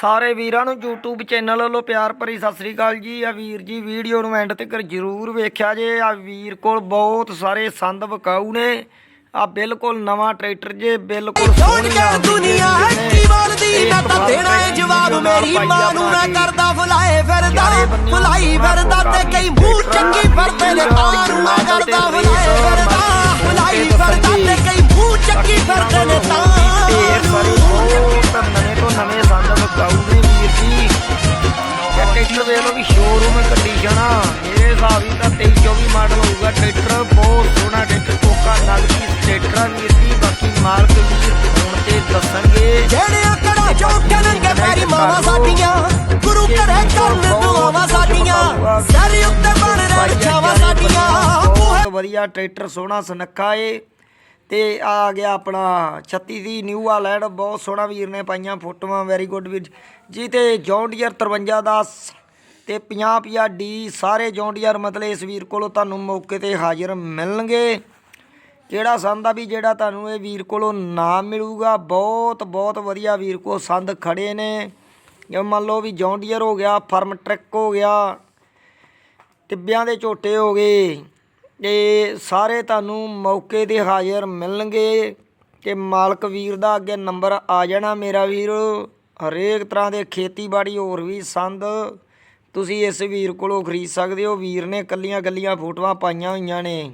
ਸਾਰੇ ਵੀਰਾਂ ਨੂੰ YouTube ਚੈਨਲ ਵੱਲੋਂ ਪਿਆਰ ਭਰੀ ਸਤਿ ਸ੍ਰੀ ਅਕਾਲ ਜੀ। ਆ ਵੀਰ ਜੀ ਵੀਡੀਓ ਨੂੰ ਐਂਡ ਤੱਕ ਜਰੂਰ ਵੇਖਿਆ ਜੇ। ਆ ਵੀਰ ਕੋਲ ਬਹੁਤ ਸਾਰੇ ਸੰਦ ਵਿਕਾਊ ਨੇ। ਆ ਬਿਲਕੁਲ ਨਵਾਂ ਟਰੈਕਟਰ ਜੇ ਬਿਲਕੁਲ ਛੋੜ ਸੋਹਣੀ ਆ ਕੇ ਦੁਨੀਆ ਵੀਰ ਹੈ ਨੇ। ਕੀ ਬੋਲਦੀ ਇੱਕ ਮੈਂ ਤਾਂ ਵਾਰ ਦੇਣਾ ਏ ਟਰੈਕਟਰ ਜਵਾਬ ਨਾਲ ਮੇਰੀ ਪਾਈਆ ਮਾਂ ਨੂੰ ਮੈਂ ਬਣਾ ਕੇ। ਕਰਦਾ ਫੁਲਾਏ ਫਿਰਦਾ ਚਾਰੇ ਬੰਨਿਓ ਫੁਲਾਈ ਸੋਹਣਾ ਫਿਰਦਾ ਤੇ ਕਈ ਮੂੰਹ ਚੰਗੀ ਫਿਰਦੇ ਨੇ ਤਾਂ ਨੂੰ ਮੈਂ ਕਰਦਾ ਫੁਲਾਏ ਫਿਰਦਾ। ਆ ਵੀਰ ਜੀ ਬਾਕੀ ਮਾਲਕ ਵੀਰ ਹੁਣ ਤੇ ਦੱਸਣਗੇ ਜਿਹੜੇ ਅਕੜਾ ਚੌਕੇ ਨੰਗੇ ਪੈਰੀ ਮਾਵਾ ਸਾਡੀਆਂ ਗੁਰੂ ਘਰੇ ਕਰਨ ਦੁਆਵਾਂ ਸਾਡੀਆਂ ਸਾਰੇ ਉੱਤੇ ਬਣ ਰਹਿਣ ਛਾਵਾਂ ਸਾਡੀਆਂ। ਬਹੁਤ ਵਧੀਆ ਟਰੈਕਟਰ ਸੋਹਣਾ ਸੁਨੱਖਾ ਏ। ਤੇ ਆ ਗਿਆ ਆਪਣਾ 36 ਦੀ ਨਿਊ ਆ ਲੈਂਡ ਬਹੁਤ ਸੋਹਣਾ ਵੀਰ ਨੇ ਪਾਈਆਂ ਫੋਟੋਆਂ ਵੈਰੀ ਗੁੱਡ ਵੀਰ। ਜੀ ਤੇ ਜੌਂਡੀਅਰ 53 ਦਾ ਸ- ਤੇ 50 50 ਡੀ ਸਾਰੇ ਜੌਂਡੀਅਰ ਮਤਲਬ ਇਸ ਵੀਰ ਕੋਲੋਂ ਤੁਹਾਨੂੰ ਮੌਕੇ ਤੇ ਹਾਜ਼ਰ ਮਿਲਣਗੇ। ਕਿਹੜਾ ਸੰਦ ਆ ਵੀ ਜਿਹੜਾ ਤੁਹਾਨੂੰ ਇਹ ਵੀਰ ਕੋਲੋਂ ਨਾ ਮਿਲੂਗਾ, ਬਹੁਤ ਬਹੁਤ ਵਧੀਆ ਵੀਰ ਕੋ ਸੰਦ ਖੜੇ ਨੇ। ਜੇ ਮੰਨ ਲਓ ਵੀ ਜੌਂਡੀਅਰ ਹੋ ਗਿਆ, ਫਰਮ ਟਰੈਕ ਹੋ ਗਿਆ, ਟਿੱਬਿਆਂ ਦੇ ਝੋਟੇ ਹੋ ਗਏ, ਤੇ ਸਾਰੇ ਤੁਹਾਨੂੰ ਮੌਕੇ ਤੇ ਹਾਜ਼ਰ ਮਿਲਣਗੇ ਤੇ ਮਾਲਕ ਵੀਰ ਦਾ ਅੱਗੇ ਨੰਬਰ ਆ ਜਾਣਾ ਮੇਰਾ ਵੀਰ। ਹਰੇਕ ਤਰ੍ਹਾਂ ਦੇ ਖੇਤੀਬਾੜੀ ਹੋਰ ਵੀ ਸੰਦ ਤੁਸੀਂ ਇਸ ਵੀਰ ਕੋਲੋਂ ਖਰੀਦ ਸਕਦੇ ਹੋ। ਵੀਰ ਨੇ ਕੱਲੀਆਂ ਕੱਲੀਆਂ ਫੋਟੋਆਂ ਪਾਈਆਂ ਹੋਈਆਂ ਨੇ।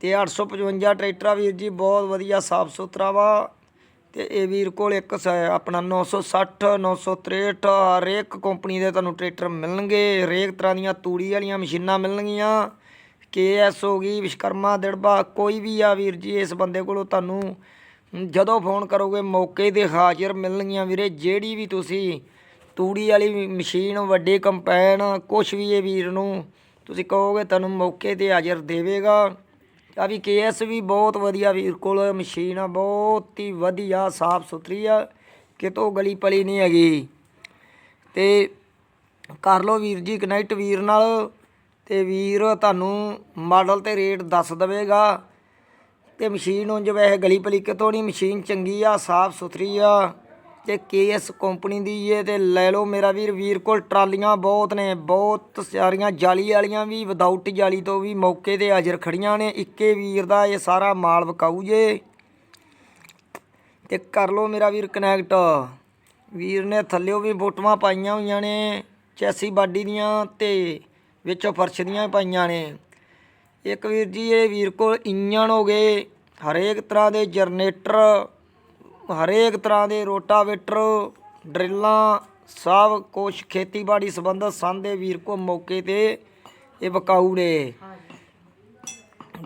ਤੇ 855 ਟਰੈਕਟਰ ਆ ਵੀਰ ਜੀ, ਬਹੁਤ ਵਧੀਆ ਸਾਫ਼ ਸੁਥਰਾ ਵਾ। ਤੇ ਇਹ ਵੀਰ ਕੋਲ ਇੱਕ ਸ- ਆਪਣਾ 960 963 ਹਰੇਕ ਕੰਪਨੀ ਦੇ ਤੁਹਾਨੂੰ ਟਰੈਕਟਰ ਮਿਲਣਗੇ। ਹਰੇਕ ਤਰ੍ਹਾਂ ਦੀਆਂ ਤੂੜੀ ਵਾਲੀਆਂ ਮਸ਼ੀਨਾਂ ਮਿਲਣਗੀਆਂ। ਕੇਐਸ ਹੋ ਗਈ, ਵਿਸ਼ਕਰਮਾ, ਦਿੜਬਾ, ਕੋਈ ਵੀ ਆ ਵੀਰ ਜੀ, ਇਸ ਬੰਦੇ ਕੋਲੋਂ ਤੁਹਾਨੂੰ ਜਦੋਂ ਫੋਨ ਕਰੋਗੇ, ਮੌਕੇ ਤੇ ਹਾਜ਼ਰ ਮਿਲਣਗੀਆਂ ਵੀਰੇ। ਜਿਹੜੀ ਵੀ ਤੁਸੀਂ ਤੂੜੀ ਵਾਲੀ ਮਸ਼ੀਨ, ਵੱਡੇ ਕੰਪੈਨ, ਕੁਛ ਵੀ ਇਹ ਵੀਰ ਨੂੰ ਤੁਸੀਂ ਕਹੋਗੇ, ਤੁਹਾਨੂੰ ਮੌਕੇ ਤੇ ਹਾਜ਼ਰ ਦੇਵੇਗਾ। ਆ ਵੀ ਕੇਐਸ ਵੀ ਬਹੁਤ ਵਧੀਆ ਵੀਰ ਕੋਲ, ਮਸ਼ੀਨ ਆ, ਬਹੁਤ ਹੀ ਵਧੀਆ, ਸਾਫ਼ ਸੁਥਰੀ ਆ, ਕਿਤੋਂ ਗਲੀ ਪਲੀ ਨਹੀਂ ਹੈਗੀ। ਤੇ ਕਰ ਲਓ ਵੀਰ ਜੀ, ਕਨੈਕਟ ਵੀਰ ਨਾਲ, ਤੇ ਵੀਰ ਤੁਹਾਨੂੰ ਮਾਡਲ ਤੇ ਰੇਟ ਦੱਸ ਦੇਵੇਗਾ। ਤੇ ਮਸ਼ੀਨ ਉਂਝ ਵੈਸੇ ਗਲੀ ਪਲੀ ਕਿਤੋਂ ਨਹੀਂ, ਮਸ਼ੀਨ ਚੰਗੀ ਆ, ਸਾਫ਼ ਸੁਥਰੀ ਆ। ਤੇ ਕੇਐਸ ਕੰਪਨੀ ਦੀ ਏ ਤੇ ਲੈ ਲਓ ਮੇਰਾ ਵੀਰ ਵੀਰ ਕੋਲ ਟਰਾਲੀਆਂ ਬਹੁਤ ਨੇ, ਬਹੁਤ ਸਾਰੀਆਂ ਜਾਲੀ ਵਾਲੀਆਂ ਵੀ ਵਿਦਆਊਟ ਜਾਲੀ ਤੋਂ ਵੀ ਮੌਕੇ ਤੇ ਹਾਜ਼ਰ ਖੜੀਆਂ ਨੇ, ਇੱਕੇ ਵੀਰ ਦਾ ਇਹ ਸਾਰਾ ਮਾਲ ਵਿਕਾਊ ਜੇ। ਤੇ ਕਰ ਲਓ ਮੇਰਾ ਵੀਰ ਕਨੈਕਟ ਵੀਰ ਨੇ ਥੱਲਿਓ ਵੀ ਫੋਟੋਆਂ ਪਾਈਆਂ ਹੋਈਆਂ ਨੇ, ਚੈਸੀ ਬਾਡੀ ਦੀਆਂ ਤੇ ਵਿੱਚੋਂ ਫਰਸ਼ ਦੀਆਂ ਵੀ ਪਾਈਆਂ ਨੇ। ਇੱਕ ਵੀਰ ਜੀ, ਇਹ ਵੀਰ ਕੋਲ ਇੰਜਣ ਹੋ ਗਏ, ਹਰੇਕ ਤਰ੍ਹਾਂ ਦੇ ਜਨਰੇਟਰ ਹਰੇਕ ਤਰ੍ਹਾਂ ਦੇ ਰੋਟਾਵੇਟਰ, ਡਰਿੱਲਾਂ, ਸਭ ਕੁਛ ਖੇਤੀਬਾੜੀ ਸੰਬੰਧਤ ਸੰਦੇ ਵੀਰ ਕੋ ਮੌਕੇ ਤੇ ਇਹ ਵਿਕਾਊ ਨੇ।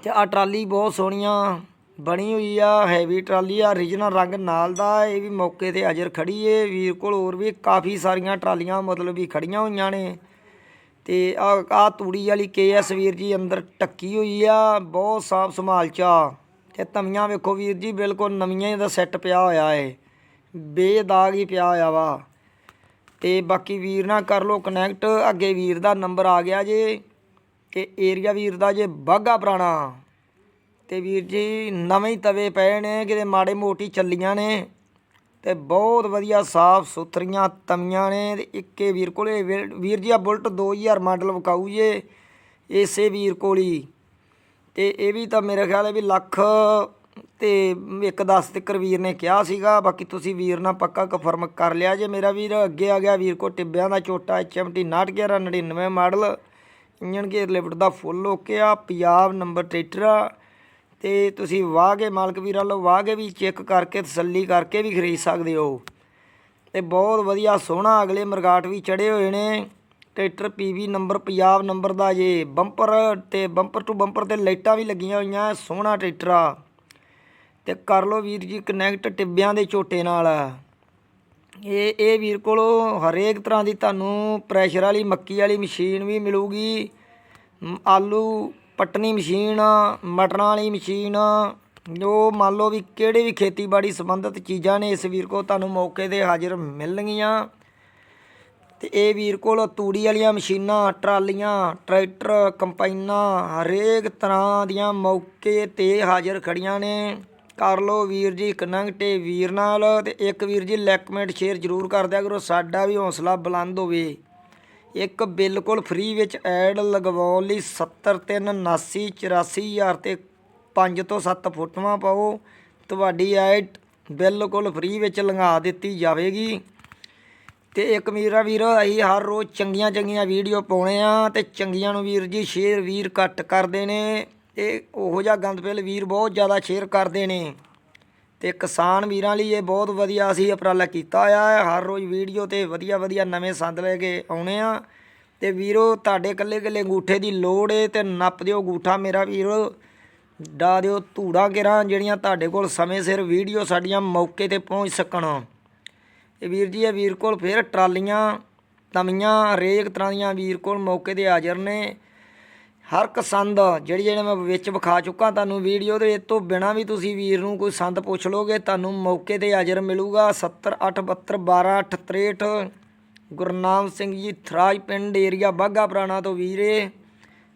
ਤੇ ਆ ਟਰਾਲੀ ਬਹੁਤ ਸੋਹਣੀਆਂ ਬਣੀ ਹੋਈ ਆ ਹੈਵੀ ਟਰਾਲੀ ਆ ਰੀਜਨਲ ਰੰਗ ਨਾਲ ਦਾ, ਇਹ ਵੀ ਮੌਕੇ ਤੇ ਹਾਜ਼ਰ ਖੜੀ ਏ। ਵੀਰ ਕੋਲ ਹੋਰ ਵੀ ਕਾਫੀ ਸਾਰੀਆਂ ਟਰਾਲੀਆਂ ਮਤਲਬ ਵੀ ਖੜੀਆਂ ਹੋਈਆਂ ਨੇ। ਤੇ ਆ ਆ ਤੂੜੀ ਵਾਲੀ ਕੇਐਸ ਵੀਰ ਜੀ ਅੰਦਰ ਟੱਕੀ ਹੋਈ ਆ, ਬਹੁਤ ਸਾਫ਼ ਸੰਭਾਲ ਚਾ ਆ ਤਵੀਆਂ ਵੇਖੋ ਵੀਰ ਜੀ, ਬਿਲਕੁਲ ਨਵੀਆਂ ਦਾ ਸੈੱਟ ਪਿਆ ਹੋਇਆ ਏ ਬੇਦਾਗ ਹੀ ਪਿਆ ਹੋਇਆ ਵਾ। ਤੇ ਬਾਕੀ ਵੀਰ ਨਾਲ ਕਰ ਲਓ ਕਨੈਕਟ ਅੱਗੇ ਵੀਰ ਦਾ ਨੰਬਰ ਆ ਗਿਆ ਜੇ। ਤੇ ਏਰੀਆ ਵੀਰ ਦਾ ਜੇ ਬਾਗਾ ਪੁਰਾਣਾ। ਤੇ ਵੀਰ ਜੀ, ਨਵੇਂ ਤਵੇ ਪਏ ਨੇ, ਕਿਤੇ ਮਾੜੇ ਮੋਟੀ ਚੱਲੀਆਂ ਨੇ। ਤੇ ਬਹੁਤ ਵਧੀਆ ਸਾਫ਼ ਸੁਥਰੀਆਂ ਤਵੀਆਂ ਨੇ ਤੇ ਇੱਕੇ ਵੀਰ ਕੋਲੇ। ਵੀਰ ਜੀ ਆ ਬੁਲਟ 2000 ਮਾਡਲ ਵਿਕਾਊ ਜੇ, ਇਸੇ ਵੀਰ ਕੋਲੀ ਤੇ ਇਹ ਵੀ ਤਾਂ ਮੇਰੇ ਖਿਆਲ ਹੈ ਵੀ ਲੱਖ ਤੇ ਇੱਕ 10 ਤੱਕਰ ਵੀਰ ਨੇ ਕਿਹਾ ਸੀਗਾ, ਬਾਕੀ ਤੁਸੀਂ ਵੀਰ ਨਾਲ ਪੱਕਾ ਕਨਫਰਮ ਕਰ ਲਿਆ। ਜੇ ਮੇਰਾ ਵੀਰ ਅੱਗੇ ਆ ਗਿਆ, ਵੀਰ ਕੋ ਟਿੱਬਿਆਂ ਦਾ ਛੋਟਾ HMT 91199 model engine gear lift ਦਾ ਫੁੱਲ ਓਕੇ ਆ, ਪੰਜਾਬ ਨੰਬਰ ਟਰੈਕਟਰ ਆ। ਤੇ ਤੁਸੀਂ ਵਾਹ ਕੇ ਮਾਲਕ ਵੀਰਾਂ ਲੋ ਵਾਹ ਕੇ ਵੀ ਚੈੱਕ ਕਰਕੇ ਤਸੱਲੀ ਕਰਕੇ ਵੀ ਖਰੀਦ ਸਕਦੇ ਹੋ। ਤੇ ਬਹੁਤ ਵਧੀਆ ਸੋਹਣਾ ਅਗਲੇ ਮਰਗਾਟ ਵੀ ਚੜੇ ਹੋਏ ਨੇ। Tractor PV number, Punjab number ਦਾ ਜੇ। ਬੰਪਰ ਤੇ ਬੰਪਰ ਟੂ ਬੰਪਰ ਤੇ ਲਾਈਟਾਂ ਵੀ ਲੱਗੀਆਂ ਹੋਈਆਂ, ਸੋਹਣਾ ਟਰੈਕਟਰ ਆ। ਤੇ ਕਰ ਲਓ ਵੀਰ ਜੀ ਕਨੈਕਟ ਟਿੱਬਿਆਂ ਦੇ ਝੋਟੇ ਨਾਲ। ਇਹ ਇਹ ਵੀਰ ਕੋਲੋਂ ਹਰੇਕ ਤਰ੍ਹਾਂ ਦੀ ਤੁਹਾਨੂੰ ਪ੍ਰੈਸ਼ਰ ਵਾਲੀ, ਮੱਕੀ ਵਾਲੀ ਮਸ਼ੀਨ ਵੀ ਮਿਲੂਗੀ। ਆਲੂ ਪਟਣੀ ਮਸ਼ੀਨ, ਮਟਰਾਂ ਵਾਲੀ ਮਸ਼ੀਨ, ਜੋ ਮੰਨ ਲਓ ਵੀ ਕਿਹੜੇ ਵੀ ਖੇਤੀਬਾੜੀ ਸੰਬੰਧਿਤ ਚੀਜ਼ਾਂ ਨੇ, ਇਸ ਵੀਰ ਕੋਲ ਤੁਹਾਨੂੰ ਮੌਕੇ ਤੇ ਹਾਜ਼ਰ ਮਿਲਣਗੀਆਂ। ਤੇ ਇਹ ਵੀਰ ਕੋਲ ਤੂੜੀ ਵਾਲੀਆਂ ਮਸ਼ੀਨਾਂ, ਟਰਾਲੀਆਂ, ਟਰੈਕਟਰ ਕੰਪਾਈਨਾਂ ਹਰੇਕ ਤਰ੍ਹਾਂ ਦੀਆਂ ਮੌਕੇ ਤੇ ਹਾਜ਼ਰ ਖੜੀਆਂ ਨੇ। ਕਰ ਲਓ ਵੀਰ ਜੀ ਕਨੈਕਟੇ ਵੀਰ ਨਾਲ ਤੇ ਇੱਕ ਵੀਰ ਜੀ ਲੈਕਮੈਂਟ ਸ਼ੇਅਰ ਜ਼ਰੂਰ ਕਰ ਦਿਆ ਕਰੋ, ਸਾਡਾ ਵੀ ਹੌਸਲਾ ਬੁਲੰਦ ਹੋਵੇ। ਇੱਕ ਬਿਲਕੁਲ ਫ੍ਰੀ ਵਿੱਚ ਐਡ ਲਗਵਾਉਣ ਲਈ 73798484000 ਤੇ 5 ਤੋਂ 7 ਫੋਟੋਆਂ ਪਾਓ। ਤੁਹਾਡੀ ਐਡ ਬਿਲਕੁਲ ਫ੍ਰੀ ਵਿੱਚ ਲੰਘਾ ਦਿੱਤੀ ਜਾਵੇਗੀ। ਤੇ ਇੱਕ ਮੇਰਾ ਵੀਰ, ਅਸੀਂ ਹਰ ਰੋਜ਼ ਚੰਗੀਆਂ ਚੰਗੀਆਂ ਵੀਡੀਓ ਪਾਉਣੇ ਆ ਤੇ ਚੰਗੀਆਂ ਨੂੰ ਵੀਰ ਜੀ ਸ਼ੇਅਰ ਵੀਰ ਘੱਟ ਕਰਦੇ ਨੇ ਇਹ ਉਹੋ ਜਿਹਾ ਗੰਦ ਗੰਦਪਿਲ ਵੀਰ ਬਹੁਤ ਜ਼ਿਆਦਾ ਸ਼ੇਅਰ ਕਰਦੇ ਨੇ। ਤੇ ਕਿਸਾਨ ਵੀਰਾਂ ਲਈ ਇਹ ਬਹੁਤ ਵਧੀਆ ਅਸੀਂ ਉਪਰਾਲਾ ਕੀਤਾ ਆ। ਹਰ ਰੋਜ਼ ਵੀਡੀਓ ਤੇ ਵਧੀਆ ਵਧੀਆ ਨਵੇਂ ਸੰਦ ਲੈ ਕੇ ਆਉਣੇ ਆ। ਤੇ ਵੀਰੋ, ਤੁਹਾਡੇ ਕੱਲੇ ਕੱਲੇ ਅੰਗੂਠੇ ਦੀ ਲੋੜ ਏ ਤੇ ਨੱਪ ਦਿਓ ਅੰਗੂਠਾ ਮੇਰਾ ਵੀਰੋ। ਡਾ ਦਿਓ ਧੂੜਾ ਗਿਰਾਂ ਜਿਹੜੀਆਂ ਤੁਹਾਡੇ ਕੋਲ ਸਮੇਂ ਸਿਰ ਵੀਡੀਓ ਸਾਡੀਆਂ ਮੌਕੇ ਤੇ ਪਹੁੰਚ ਸਕਣ। ਇਹ ਵੀਰ ਜੀ, ਇਹ ਵੀਰ ਕੋਲ ਫਿਰ ਟਰਾਲੀਆਂ ਤਵੀਆਂ ਹਰੇਕ ਤਰ੍ਹਾਂ ਦੀਆਂ ਵੀਰ ਕੋਲ ਮੌਕੇ ਤੇ ਹਾਜ਼ਰ ਨੇ। ਹਰ ਇੱਕ ਸੰਦ ਜਿਹੜੀ ਜਿਹੜੇ ਮੈਂ ਵਿੱਚ ਵਿਖਾ ਚੁੱਕਾ ਤੁਹਾਨੂੰ ਵੀਡੀਓ ਦੇ, ਇਹ ਤੋਂ ਬਿਨਾ ਵੀ ਤੁਸੀਂ ਵੀਰ ਨੂੰ ਕੋਈ ਸੰਦ ਪੁੱਛ ਲੋਗੇ, ਤੁਹਾਨੂੰ ਮੌਕੇ ਤੇ ਹਾਜ਼ਰ ਮਿਲੂਗਾ। 7872 ਗੁਰਨਾਮ ਸਿੰਘ ਜੀ ਥਰਾਜ ਪਿੰਡ ਏਰੀਆ ਬਾਗਾ ਪੁਰਾਣਾ ਤੋਂ ਵੀਰੇ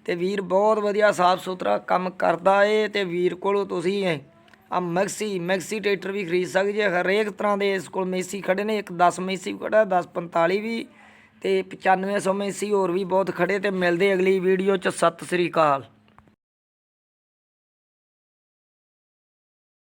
ਤੇ ਵੀਰ ਬਹੁਤ ਵਧੀਆ ਸਾਫ਼ ਸੁਥਰਾ ਕੰਮ ਕਰਦਾ ਏ ਤੇ ਵੀਰ ਕੋਲੋਂ ਤੁਸੀਂ ਆ ਮੈਕਸੀ ਮੈਕਸੀ ਟਰੈਕਟਰ ਵੀ ਖਰੀਦ ਸਕਦੇ ਜੇ ਹਰੇਕ ਤਰ੍ਹਾਂ ਦੇ ਇਸ ਕੋਲ ਮੈਸੀ ਖੜੇ ਨੇ। ਇੱਕ 10 ਮੈਸੀ ਵੀ ਖੜਾ 10 45 ਵੀ ਤੇ 9500 ਮੈਸੀ ਹੋਰ ਵੀ ਬਹੁਤ ਖੜੇ ਤੇ ਮਿਲਦੇ ਅਗਲੀ ਵੀਡੀਓ ਚ। ਸਤਿ ਸ੍ਰੀ ਅਕਾਲ।